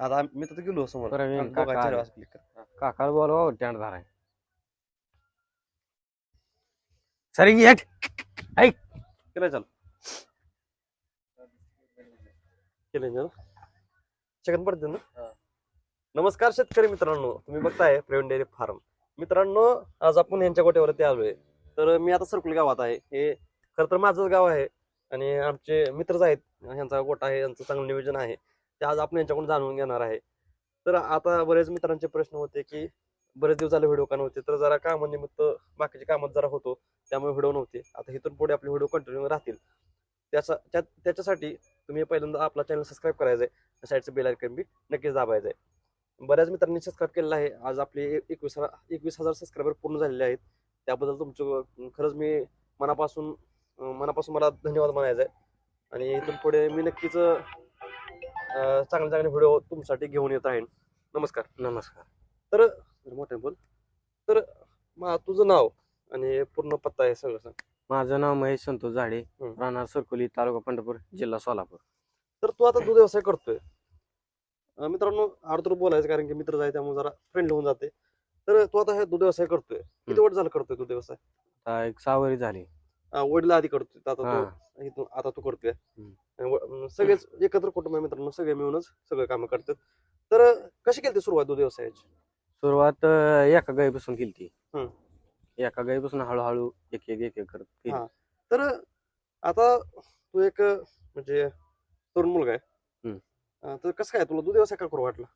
आता आम- मी तर गेलो समोर. प्रवीण काका चेहऱ्यावर click कर. काकाला बोलवा धराय सरी हेट केलं चाल. केलं ना सेकंड पडते ना? नमस्कार शेतकरी मित्रांनो. तुम्ही बघताय प्रेवण डेअरी फार्म. मित्रांनो आज आपण यांच्या गोट्यावरती आलोय. तर मी आता सरकुल गावात आहे. हे खरं तर माझंच गाव आहे. आणि आमचे मित्रच आहेत. ह्यांचा गोटा आहे यांचं चांगलं नियोजन आहे. ते आज आपण यांच्याकडून जाणून घेणार आहे. तर आता बरेच मित्रांचे प्रश्न होते की बरेच दिवस झाले व्हिडिओ का नव्हते तर जरा कामानिमित्त बाकीचे कामात जरा होतो त्यामुळे व्हिडिओ नव्हते. आता इथून पुढे आपले व्हिडिओ कंटिन्यू राहतील. त्याचा त्या त्याच्यासाठी तुम्ही पहिल्यांदा आपला चॅनल सबस्क्राईब करायचं आहे. साईडचं बेल आयकन बी नक्कीच दाबायचं आहे. बऱ्याच मित्रांनी सबस्क्राईब केलेलं आहे. आज आपले एकवीस एकवीस हजार सबस्क्रायबर पूर्ण झालेले आहेत. त्याबद्दल तुमचं खरंच मी मनापासून मनापासून मला धन्यवाद म्हणायचा आहे. आणि इथून पुढे मी नक्कीच अं, चांगले चांगले व्हिडिओ तुमच्यासाठी घेऊन येत राहीन नमस्कार. नमस्कार. तर मोठे बोल. तर मा तुझं नाव आणि पूर्ण पत्ता आहे सगळं सांग. माझं नाव महेश संतोष झाडे हम्म. राहणार सरकोली तालुका पंढरपूर जिल्हा सोलापूर. तर तू आता दूध व्यवसाय करतोय. अं, मित्रांनो आडतूर बोलायचं कारण की मित्र आहे त्यामुळे जरा फ्रेंड होऊन जाते. तर तू आता हे दूध व्यवसाय करतोय. किती हम्म. वर्ष झालं करतोय दूध व्यवसाय आता एक सावरी झाली. अं, वडील आधी करतोय आता तू इथून आता तू करतोय. व- सगळेच एकत्र कुटुंब आहे मित्रांनो सगळे मिळूनच सगळे कामं करतात. तर कशी केली सुरुवात दूध व्यवसायाची सुरुवात अं, एका गाईपासून केली हम्म. एका गाईपासून हळूहळू एक एक एक एक करत केली. हा. तर आता तू एक म्हणजे तरुण मुलगा आहे. हम्म. अं, तर कसं काय तुला दूध व्यवसाय का करू वाटला?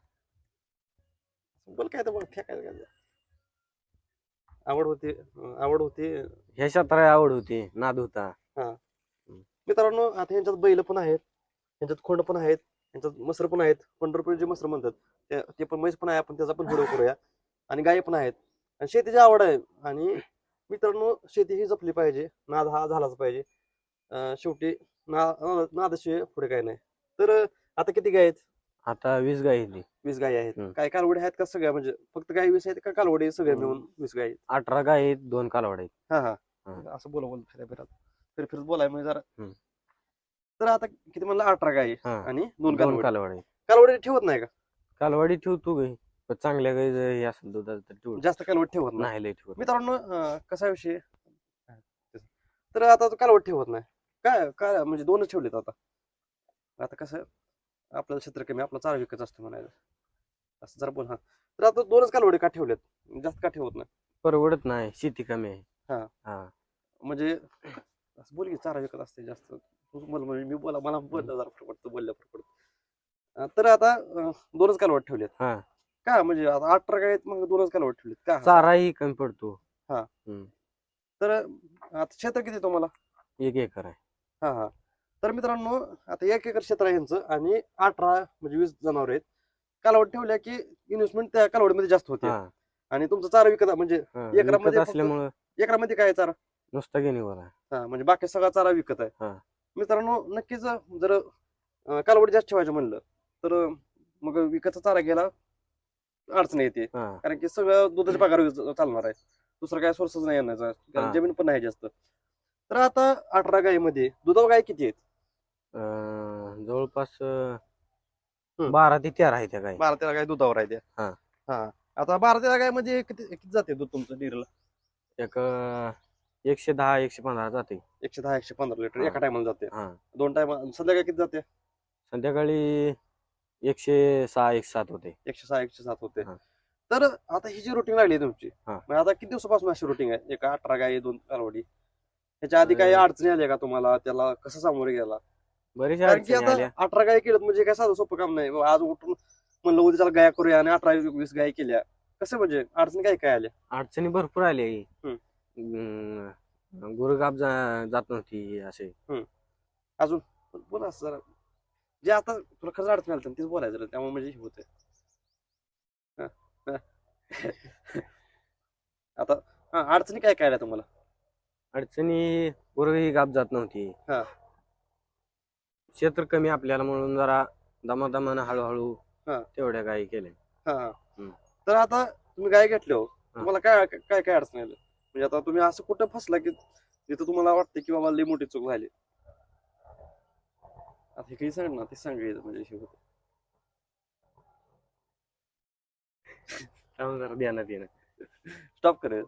बोल काय तर बघ फेकायचं काय आवड होती आवड होती. ह्या क्षेत्रात आवड होती नाद होता. मित्रांनो आता यांच्यात बैल पण आहेत यांच्यात खोंड पण आहेत यांच्यात मसर पण आहेत. पंढरपूर जे मसर म्हणतात ते- पण म्हैस पण आहे आपण त्याचा पण व्हिडिओ करूया. आणि गायी पण आहेत. आणि शेतीची आवड आहे. आणि मित्रांनो शेती ही जपली पाहिजे. नाद हा झालाच पाहिजे. शेवटी ना नादाशिवाय पुढे काय नाही. तर आता किती गाय आहेत? आता वीस गाई आहेत. वीस गायी आहेत. हम्म. काय कालवडी आहेत का सगळ्या? म्हणजे फक्त गायी वीस आहेत का कालवडी सगळ्या हम्म. मिळून वीस गायी आहेत? अठरा गाई आहेत दोन कालवड आहेत. हा हा. हा. असं बोला बोल फिरा फिरत फिर फिरत बोलाय म्हणजे जरा. हम्म. तर आता किती म्हणलं? अठरा गायी हा. आणि दोन दोन कालवडी. कालवड आहेत. कालवडी ठेवत नाही का? कालवाडी ठेवतो गाई पण चांगल्या गाई जर हे असेल दुधाचं तर ठेवतो जास्त कालवड ठेवत नाही. नाही लय ठेवत मित्रांनो अं, कसा विषय? तर आता तो कालवड ठेवत नाही. काय काय म्हणजे दोनच ठेवलेत आता. आता कसं? आपल्याला क्षेत्र कमी आपला चारा विकत असतो म्हणायचं. असं जरा बोल हा. तर आता दोनच कालवडी का ठेवलेत जास्त का ठेवत नाही? परवडत नाही शेती कमी आहे. हा. हा. म्हणजे असं बोल की चारा विकत असते जास्त. तू बोल म्हणजे मी बोला मला बोललं जरा फरक पडतो बोलल्या फरक पडतो तर आता अं, दोनच कालवड ठेवलेत हा. का? म्हणजे आता अठरा काय आहेत, मग दोनच कालवड ठेवलेत का? चाराही कमी पडतो. तर आता क्षेत्र किती आहे तुम्हाला? एक एकर आहे. हा हा. तर मित्रांनो आता एक एकर क्षेत्र आहे यांचं आणि अठरा म्हणजे वीस जनावर आहेत. कालवड ठेवल्या की इन्व्हेस्टमेंट त्या कालवडीमध्ये जास्त होते. हा. आणि तुमचा चारा विकत म्हणजे हा. एकरामध्ये विकत फक्त- असल्यामुळं एकरामध्ये काय आहे चारा? नुसता घेणीवर आहे हा म्हणजे बाकी सगळा चारा विकत हा. आहे मित्रांनो नक्कीच जर अं, कालवडी जास्त ठेवायचं म्हणलं तर अं, मग विकतचा चारा घ्यायला अडचण येते. हा. कारण की सगळं दुधाच्या पगार चालणार आहे. दुसरं काय सोर्सच नाही येण्याचा कारण हा. जमीन पण नाही जास्त. तर आता अठरा गायीमध्ये दुधावर गाय किती आहेत? अं, जवळपास अं. बारा ते तेरा आहे त्या गाई. बारा तेरा गाय दुधावर आहे त्या. हा. हा. आता बारा तेरा गायमध्ये किती किती जाते दूध तुमचं डेअरीला? एक अं, एकशे दहा एकशे पंधरा जाते. एकशे दहा एकशे पंधरा लिटर हा. एका टायमाला जाते. हा. दोन टायमा संध्याकाळी किती जाते? संध्याकाळी एकशे सहा एकशे सात होते. एकशे सहा एकशे सात होते. हा. तर आता ही जी रुटीन लागली तुमची हा. मग आता किती दिवसापासून अशी रुटीन आहे? एका अठरा गाय दोन कालवडी. त्याच्या आधी काही अं, अडचणी आल्या का तुम्हाला? त्याला कसं सामोरे गेला? बरेच कारण की अडचणी आता आल्या. अठरा गाय केलं म्हणजे काय साधं सोपं काम नाही. आज उठून म्हणलं उद्या त्याला गाया करूया आणि अठरा वीस गाय केल्या. कसं म्हणजे अडचणी काय काय आल्या? अडचणी भरपूर आल्या हम्म. अं, गुरगाप जा- जात नव्हती असे. अजून बोला असं जरा. जे आता तुला खरंच अडचण आलं तेच बोलायचं रे. त्यामुळे म्हणजे हे होतंय. हा, हा. आता हा अडचणी काय काय आल्या तुम्हाला? अडचणी गुरही गाप जात नव्हती. हा. क्षेत्र कमी आपल्याला म्हणून जरा दमादमानं हळूहळू तेवढ्या गायी केल्या. तर आता तुम्ही गाय घेतले हो. तुम्हाला काय काय काय अडचण आलं? म्हणजे आता तुम्ही असं कुठं फसला की तिथं तुम्हाला वाटतं की बाबा लई मोठी चूक झाली? आता हे काही सांग ना ते सांगायचं म्हणजे हे होतं. जरा स्टॉप करेल